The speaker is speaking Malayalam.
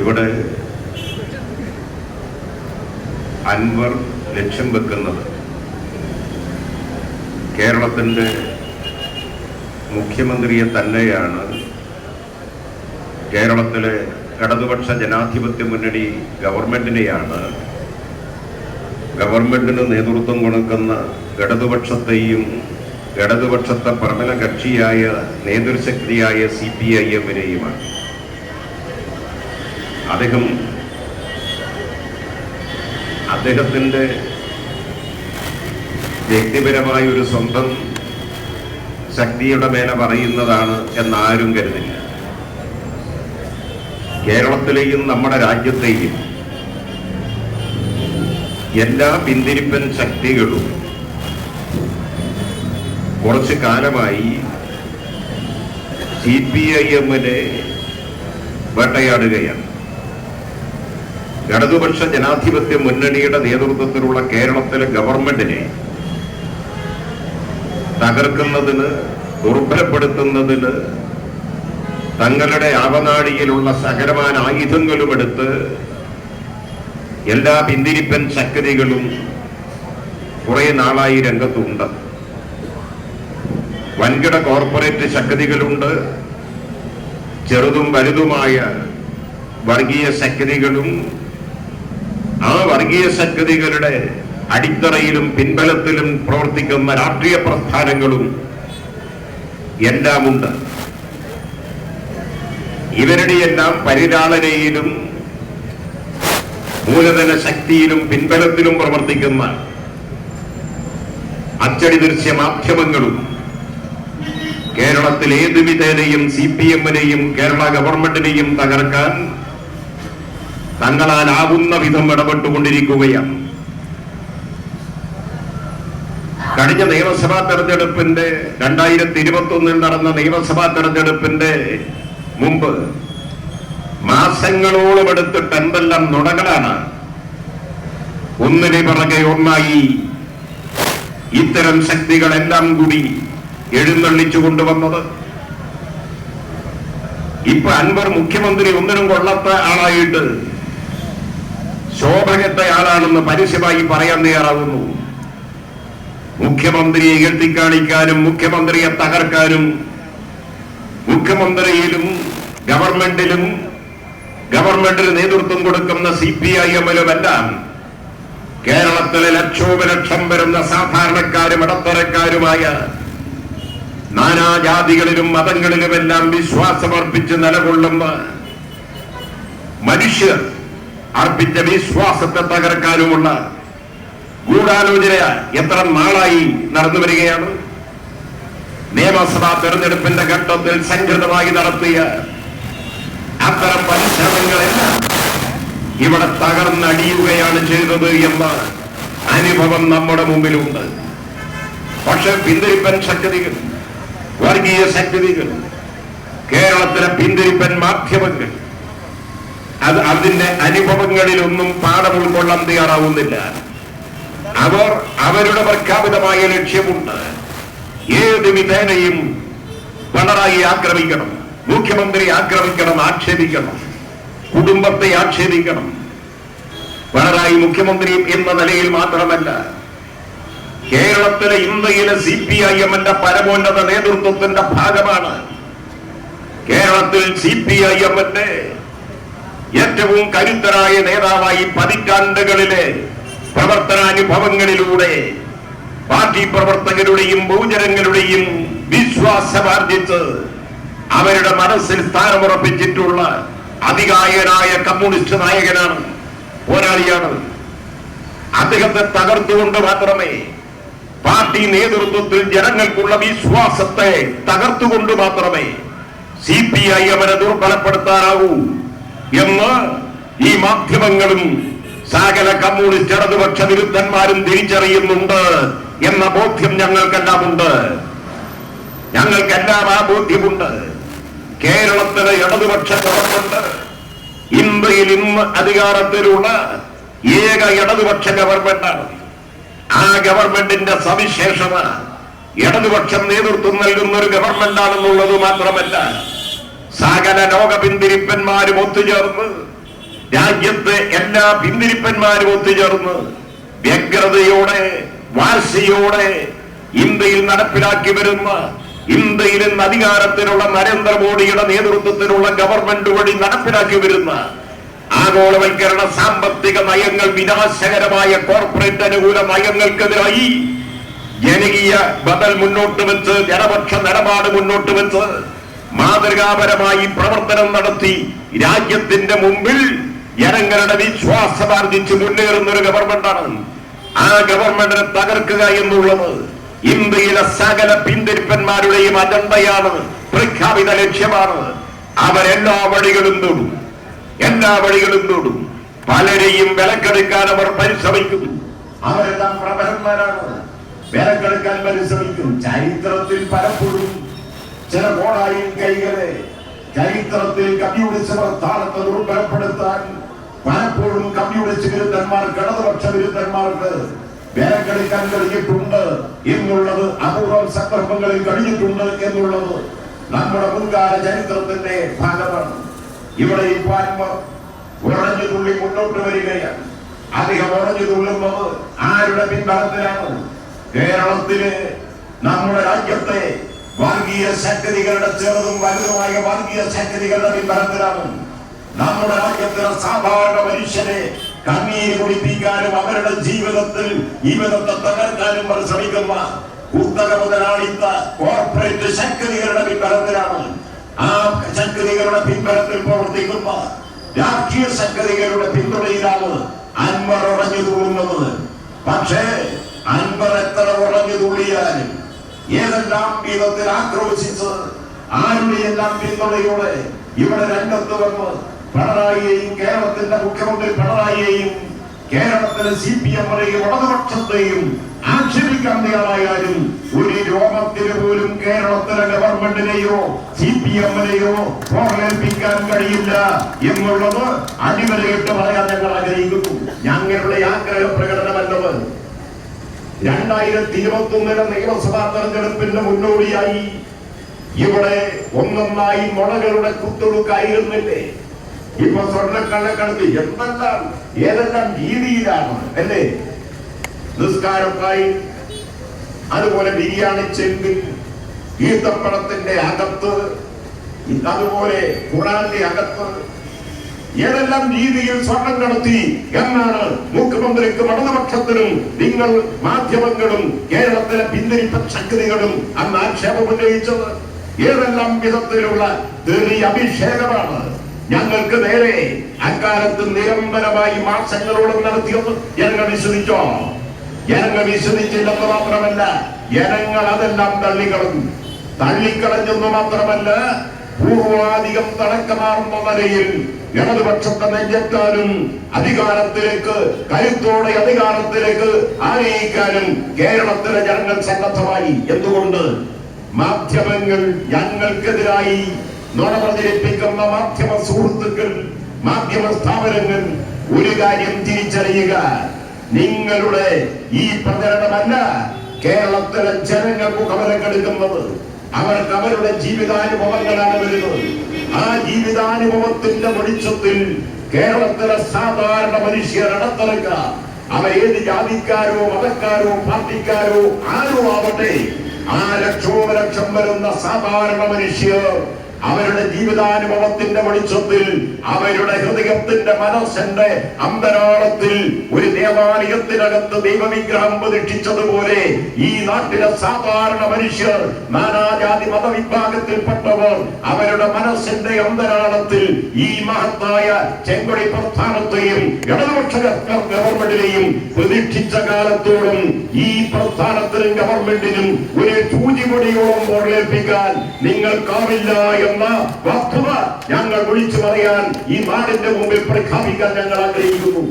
ഇവിടെ അൻവർ ലക്ഷ്യം വെക്കുന്നത് കേരളത്തിന്റെ മുഖ്യമന്ത്രിയെ തന്നെയാണ് കേരളത്തിലെ ഇടതുപക്ഷ ജനാധിപത്യ മുന്നണി ഗവൺമെന്റിനെയാണ്. ഗവൺമെന്റിന് നേതൃത്വം കൊടുക്കുന്ന ഇടതുപക്ഷത്തെയും ഇടതുപക്ഷത്തെ പ്രബല കക്ഷിയായ നേതൃശക്തിയായ സി പി ഐ എമ്മിനെയുമാണ്. അദ്ദേഹം അദ്ദേഹത്തിന്റെ വ്യക്തിപരമായ ഒരു സ്വന്തം ശക്തിയുടെ മേലെ പറയുന്നതാണ് എന്നാരും കരുതില്ല. കേരളത്തിലെയും നമ്മുടെ രാജ്യത്തെയും എല്ലാ പിന്തിരിപ്പൻ ശക്തികളും കുറച്ചു കാലമായി സി പി ഐ എമ്മിനെ വേട്ടയാടുകയാണ്. ഇടതുപക്ഷ ജനാധിപത്യ മുന്നണിയുടെ നേതൃത്വത്തിലുള്ള കേരളത്തിലെ ഗവൺമെന്റിനെ തകർക്കുന്നതിന് ദുർബലപ്പെടുത്തുന്നതിന് തങ്ങളുടെ ആവനാഴിയിലുള്ള സകലമാന ആയുധങ്ങളും എടുത്ത് എല്ലാ പിന്തിരിപ്പൻ ശക്തികളും കുറെ നാളായി രംഗത്തുണ്ട്. വൻകിട കോർപ്പറേറ്റ് ശക്തികളുണ്ട്. ചെറുതും വലുതുമായ വർഗീയ ശക്തികളും ആ വർഗീയ ശക്തികളുടെ അടിത്തറയിലും പിൻബലത്തിലും പ്രവർത്തിക്കുന്ന രാഷ്ട്രീയ പ്രസ്ഥാനങ്ങളും എല്ലാമുണ്ട്. ഇവരുടെ എല്ലാം പരിലാളനയിലും മൂലധന ശക്തിയിലും പിൻബലത്തിലും പ്രവർത്തിക്കുന്ന അച്ചടി ദൃശ്യ മാധ്യമങ്ങളും കേരളത്തിൽ ഏത് വിധേനയും സി പി എമ്മിനെയും കേരള ഗവൺമെന്റിനെയും തകർക്കാൻ തങ്ങളാലാവുന്ന വിധം ഇടപെട്ടുകൊണ്ടിരിക്കുകയാണ്. കഴിഞ്ഞ നിയമസഭാ തെരഞ്ഞെടുപ്പിന്റെ രണ്ടായിരത്തി ഇരുപത്തി ഒന്നിൽ നടന്ന നിയമസഭാ തെരഞ്ഞെടുപ്പിന്റെ മുമ്പ് മാസങ്ങളോളം എടുത്തിട്ട് എന്തെല്ലാം നുണകളാണ് ഒന്നിനെ പിറകെ ഒന്നായി ഇത്തരം ശക്തികളെല്ലാം കൂടി എഴുന്നള്ളിച്ചു കൊണ്ടുവന്നത്. ഇപ്പൊ അൻവർ മുഖ്യമന്ത്രി ഒന്നിനും കൊള്ളത്ത ആളായിട്ട് ശോഭകത്ത ആളാണെന്ന് പരസ്യമായി പറയാൻ തയ്യാറാകുന്നു മുഖ്യമന്ത്രിയെ എഴുത്തിക്കാണിക്കാനും മുഖ്യമന്ത്രിയെ തകർക്കാനും മുഖ്യമന്ത്രിയിലും ഗവൺമെന്റിലും ഗവൺമെന്റിന് നേതൃത്വം കൊടുക്കുന്ന സി പി ഐ എമ്മിലുമെല്ലാം കേരളത്തിലെ ലക്ഷോപലക്ഷം വരുന്ന സാധാരണക്കാരും ഇടത്തരക്കാരുമായ നാനാജാതികളിലും മതങ്ങളിലുമെല്ലാം വിശ്വാസമർപ്പിച്ച് നിലകൊള്ളുന്ന മനുഷ്യർ അർപ്പിച്ച വിശ്വാസത്തെ തകർക്കാനുമുള്ള ഗൂഢാലോചന എത്ര നാളായി നടന്നു വരികയാണ്. നിയമസഭാ തെരഞ്ഞെടുപ്പിന്റെ ഘട്ടത്തിൽ സംഘടിതമായി നടത്തിയ അത്തരം പരിശ്രമങ്ങളെല്ലാം ഇവിടെ തകർന്നടിയുകയാണ് ചെയ്തത് എന്ന അനുഭവം നമ്മുടെ മുമ്പിലുണ്ട്. പക്ഷെ പിന്തിരിപ്പൻ ശക്തികൾ വർഗീയ ശക്തികൾ കേരളത്തിലെ പിന്തിരിപ്പൻ മാധ്യമങ്ങൾ അത് അതിന്റെ അനുഭവങ്ങളിലൊന്നും പാഠം ഉൾക്കൊള്ളാൻ തയ്യാറാവുന്നില്ല. അവർ അവരുടെ പ്രഖ്യാപിതമായ ലക്ഷ്യമുണ്ട്. ഏത് വിധേനയും പിണറായി ആക്രമിക്കണം മുഖ്യമന്ത്രി ആക്രമിക്കണം ആക്ഷേപിക്കണം കുടുംബത്തെ ആക്ഷേപിക്കണം. പിണറായി മുഖ്യമന്ത്രി എന്ന നിലയിൽ മാത്രമല്ല കേരളത്തിലെ ഇന്ത്യയിലെ സി പി ഐ എമ്മിന്റെ പരമോന്നത നേതൃത്വത്തിന്റെ ഭാഗമാണ്. കേരളത്തിൽ സി പി ഐ എമ്മിന്റെ ഏറ്റവും കരുത്തരായ നേതാവായി പതിറ്റാണ്ടുകളിലെ പ്രവർത്തനാനുഭവങ്ങളിലൂടെ പാർട്ടി പ്രവർത്തകരുടെയും ബഹുജനങ്ങളുടെയും വിശ്വാസമാർജിച്ച് അവരുടെ മനസ്സിൽ സ്ഥാനമുറപ്പിച്ചിട്ടുള്ള അതികായനായ കമ്മ്യൂണിസ്റ്റ് നായകനാണ് പോരാളിയാണ്. അദ്ദേഹത്തെ തകർത്തുകൊണ്ട് മാത്രമേ പാർട്ടി നേതൃത്വത്തിൽ ജനങ്ങൾക്കുള്ള വിശ്വാസത്തെ തകർത്തുകൊണ്ട് മാത്രമേ സി പി ഐ എമ്മിനെ ദുർബലപ്പെടുത്താനാവൂ എന്ന് ഈ മാധ്യമങ്ങളും സകല കമ്മ്യൂണിസ്റ്റ് ഇടതുപക്ഷ വിരുദ്ധന്മാരും തിരിച്ചറിയുന്നുണ്ട് എന്ന ബോധ്യം ഞങ്ങൾക്കെല്ലാം ഉണ്ട്. ഞങ്ങൾക്കെല്ലാം ആ ബോധ്യമുണ്ട്. കേരളത്തിലെ ഇടതുപക്ഷ ഗവൺമെന്റ് ഇന്ത്യയിൽ ഇന്ന് അധികാരത്തിലുള്ള ഏക ഇടതുപക്ഷ ഗവൺമെന്റാണ് ആ ഗവൺമെന്റിന്റെ സവിശേഷത ഇടതുപക്ഷം നേതൃത്വം നൽകുന്ന ഒരു ഗവൺമെന്റാണെന്നുള്ളത് മാത്രമല്ല സകല ലോക പിന്തിരിപ്പന്മാരും ഒത്തുചേർന്ന് രാജ്യത്തെ എല്ലാ പിന്തിരിപ്പന്മാരും ഒത്തുചേർന്ന് വ്യഗ്രതയോടെ വാശിയോടെ ഇന്ത്യയിൽ നടപ്പിലാക്കി വരുന്ന ഇന്ത്യയിൽ ഇന്ന് അധികാരത്തിലുള്ള നരേന്ദ്രമോദിയുടെ നേതൃത്വത്തിലുള്ള ഗവൺമെന്റ് വഴി നടപ്പിലാക്കി വരുന്ന ആഗോളവൽക്കരണ സാമ്പത്തിക നയങ്ങൾ വിനാശകരമായ കോർപ്പറേറ്റ് അനുകൂല നയങ്ങൾക്കെതിരായി ജനകീയ ബദൽ മുന്നോട്ട് വെച്ച് ജനപക്ഷ നിലപാട് മുന്നോട്ട് വെച്ച് മാതൃകാപരമായി പ്രവർത്തനം നടത്തി രാജ്യത്തിന്റെ മുമ്പിൽ ജനങ്ങളുടെ വിശ്വാസം ആർജിച്ച് മുന്നേറുന്ന ഒരു ഗവൺമെന്റാണ്. ആ ഗവൺമെന്റിനെ തകർക്കുക എന്നുള്ളത് ഇന്ത്യയിലെ സകല പിന്തിരിപ്പന്മാരുടെയും അജണ്ടയാണ് പ്രഖ്യാപിത ലക്ഷ്യമാണ്. അവരെല്ലാ വഴികളും തൊടും. എല്ലാ വഴികളും തൊടും. പലരെയും വിലക്കെടുക്കാൻ അവർ പരിശ്രമിക്കുന്നു. അവരെല്ലാം പ്രബലന്മാരാണ് വിലക്കെടുക്കാൻ പരിശ്രമിക്കും. ചരിത്രത്തിൽ പലപ്പോഴും ചില കോടായി കൈകളെ ചരിത്രത്തിൽ കമ്മ്യൂണിസ്റ്റ് പ്രസ്ഥാനത്തെ ദുർബലപ്പെടുത്താൻ പലപ്പോഴും കമ്മ്യൂണിസ്റ്റ് വിരുദ്ധന്മാർ ഇടതുപക്ഷ വിരുദ്ധന്മാർക്ക് വിലക്കെടുക്കാൻ കഴിഞ്ഞിട്ടുണ്ട് എന്നുള്ളത് അപൂർവം സന്ദർഭങ്ങളിൽ കഴിഞ്ഞിട്ടുണ്ട് എന്നുള്ളത് നമ്മുടെ മുൻകാല ചരിത്രത്തിന്റെ ഭാഗമാണ് ഇവിടെ ഈ ഇപ്പോൾ ഉറഞ്ഞു തുള്ളി മുന്നോട്ട് വരികയാണ്. അധികം ഉറഞ്ഞു തുള്ളുന്നത് ആരുടെ പിൻബലത്തിലാണ്? കേരളത്തിലെ നമ്മുടെ രാജ്യത്തെ വർഗീയ ശക്തികളുടെ ചെറുതും വലുതുമായ വർഗീയ ശക്തികളുടെ പിൻബലത്തിലാണ് നമ്മുടെ രാജ്യത്തിലെ സാധാരണ മനുഷ്യരെ കണ്ണീര് കുടിപ്പിക്കാനും അവരുടെ ജീവിതത്തിൽ ജീവിതത്തെ തകർക്കാനും അവർ ശ്രമിക്കുന്ന കുത്തക മുതലാളിത്ത കോർപ്പറേറ്റ് ശക്തികളുടെ പിൻബലത്തിലാണ്. ആ ശക്തികളുടെ പിൻബലത്തിൽ പ്രവർത്തിക്കുന്ന രാഷ്ട്രീയ ശക്തികളുടെ പിന്തുണയിലാണ് അൻവർ ഉറഞ്ഞു തൂങ്ങുന്നത് പക്ഷേ അൻവർ എത്ര ഉറഞ്ഞു തുള്ളിയാലും ഏതെല്ലാം വിധത്തിൽ ആക്രോശിച്ച് ആരുടെയെല്ലാം പിന്തുണയോടെ ഇവിടെ രംഗത്ത് വന്ന് പിണറായിയെയും കേരളത്തിന്റെ മുഖ്യമന്ത്രി പിണറായിയെയും കേരളത്തിലെ സി പി എമ്മിനെയും ഇടതുപക്ഷത്തെയും ആക്ഷേപിക്കാൻ തയ്യാറായാലും ഒരു രോഗത്തിന് പോലും കേരളത്തിലെ ഗവൺമെന്റിനെയോ സി പി എമ്മിനെയോ പ്രോത്സാഹിപ്പിക്കാൻ കഴിയില്ല എന്നുള്ളത് അടിവരയിട്ട് പറയാൻ ഞങ്ങൾ ആഗ്രഹിക്കുന്നു. ഞങ്ങളുടെ ആഗ്രഹ പ്രകടനമല്ലത് രണ്ടായിരത്തി ഇരുപത്തി ഒന്നിലെ നിയമസഭാ തെരഞ്ഞെടുപ്പിന്റെ മുന്നോടിയായി ഇവിടെ ഒന്നൊന്നായി മുളകളുടെ കുത്തൊടുക്കായിരുന്നില്ലേ ഇപ്പൊ സ്വർണക്കള്ളക്കടത്ത് എന്തെല്ലാം ഏതെല്ലാം രീതിയിലാണ് അല്ലേ? നിസ്കാരക്കായി അതുപോലെ ബിരിയാണി ചെമ്പിൽ ഈത്തപ്പഴത്തിന്റെ അകത്ത് അതുപോലെ ഖുറാന്റെ അകത്ത് ഏതെല്ലാം രീതിയിൽ സ്വർണം കടത്തി എന്നാണ് മുഖ്യമന്ത്രിക്കും ഇടതുപക്ഷത്തിനും നിങ്ങൾ മാധ്യമങ്ങളും കേരളത്തിലെ പിന്തിരിപ്പ ശക്തികളും അന്ന് ആക്ഷേപം ഉന്നയിച്ചത്. ഏതെല്ലാം വിധത്തിലുള്ള തെറി അഭിഷേകമാണ് ഞങ്ങൾക്ക് നേരെ അക്കാലത്ത് നിരന്തരമായി മാസങ്ങളോളം നടത്തിയത്. ജനങ്ങൾ വിശ്വസിച്ചോ? ജനങ്ങൾ വിശ്വസിച്ചില്ലെന്ന് മാത്രമല്ല ജനങ്ങൾ അതെല്ലാം തള്ളിക്കളഞ്ഞു. തള്ളിക്കളഞ്ഞെന്ന് മാത്രമല്ല പൂർവാധികം തണക്കമാർന്ന നിലയിൽ ഇടതുപക്ഷത്തെ നെഞ്ചെത്താനും അധികാരത്തിലേക്ക് കരുത്തോടെ അധികാരത്തിലേക്ക് ആനയിക്കാനും കേരളത്തിലെ ജനങ്ങൾ സന്നദ്ധമായി. എന്തുകൊണ്ട്? മാധ്യമങ്ങൾ ഞങ്ങൾക്കെതിരായി നുണ പ്രചരിപ്പിക്കുന്ന മാധ്യമ സുഹൃത്തുക്കൾ മാധ്യമ സ്ഥാപനങ്ങൾ ഒരു കാര്യം തിരിച്ചറിയുക. നിങ്ങളുടെ ഈ പ്രചരണമല്ല കേരളത്തിലെ ജനങ്ങൾ മുഖവരക്കെടുക്കുന്നത് അവർക്ക് അവരുടെ ജീവിതാനുഭവങ്ങളാണ് വരുന്നത്. ആ ജീവിതാനുഭവത്തിന്റെ വെളിച്ചത്തിൽ കേരളത്തിലെ സാധാരണ മനുഷ്യർ ഇടത്തിറക്കുക. അവ ഏത് ജാതിക്കാരോ മതക്കാരോ പാർട്ടിക്കാരോ ആരോ ആവട്ടെ ആ ലക്ഷോപലക്ഷം വരുന്ന സാധാരണ മനുഷ്യർ അവരുടെ ജീവിതാനുഭവത്തിന്റെ വെളിച്ചത്തിൽ അവരുടെ ഹൃദയത്തിന്റെ മനസ്സിന്റെ അന്തരാളത്തിൽ ഒരു ദേവാലയത്തിനകത്ത് ദൈവവിഗ്രഹം പ്രതിഷ്ഠിച്ചതുപോലെ ഈ നാട്ടിലെ സാധാരണ മനുഷ്യർ നാനാജാതി മതവിഭാഗത്തിൽപ്പെട്ടവർ അവരുടെ മനസ്സിന്റെ അന്തരാളത്തിൽ ഈ മഹത്തായ ചെങ്കൊടി പ്രസ്ഥാനത്തെയും ഇടതുപക്ഷ ഗവൺമെന്റിനെയും പ്രതീക്ഷിച്ച കാലത്തോളം ഈ പ്രസ്ഥാനത്തിനും ഗവൺമെന്റിനും ഒരു ചൂചിപൊടിയോളം പോർലേൽപ്പിക്കാൻ നിങ്ങൾക്കാവില്ല എന്ന വസ്തുത ഞങ്ങൾ വിളിച്ചു പറയാൻ ഈ നാടിന്റെ മുമ്പിൽ പ്രഖ്യാപിക്കാൻ ഞങ്ങൾ ആഗ്രഹിക്കുന്നു.